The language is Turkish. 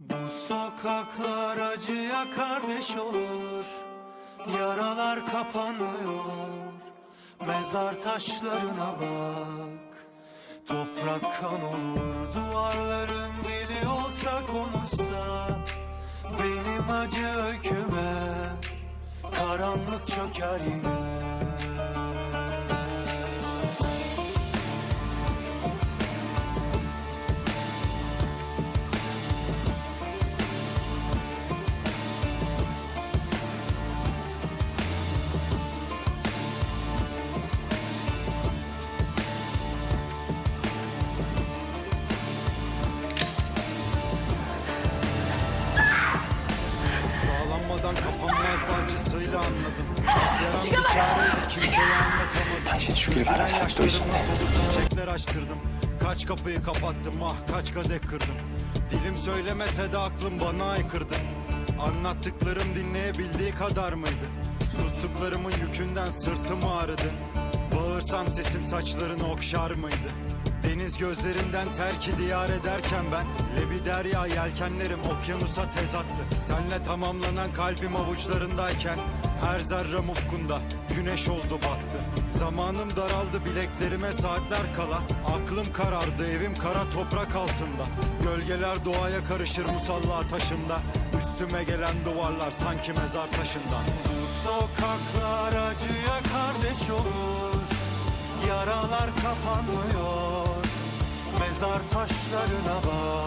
Bu sokaklar acıya kardeş olur Yaralar kapanmıyor Mezar taşlarına bak Toprak kan olur Duvarların dili olsa konuşsa Benim acı öyküme Karanlık çöker yine kapanmazdı acısıyla anladım şükür haklı yaşlarımla soluk çiçekler açtırdım. Kaç kapıyı kapattım ah kaç kadeh kırdım. Dilim söylemese de aklım bana aykırdı. Anlattıklarım dinleyebildiği kadar mıydı? Sustuklarımın yükünden sırtım ağrıdı. Bağırsam sesim saçlarını okşar mıydı? Deniz gözlerinden terki diyar ederken ben Lebi derya yelkenlerim okyanusa tez attı. Senle tamamlanan kalbim avuçlarındayken Her zerrem ufkunda güneş oldu battı Zamanım daraldı bileklerime saatler kala. Aklım karardı evim kara toprak altında. Gölgeler doğaya karışır musalla taşında. Üstüme gelen duvarlar sanki mezar taşından Bu sokaklar acıya kardeş olur. Yaralar kapanmıyor Mezar taşlarına bak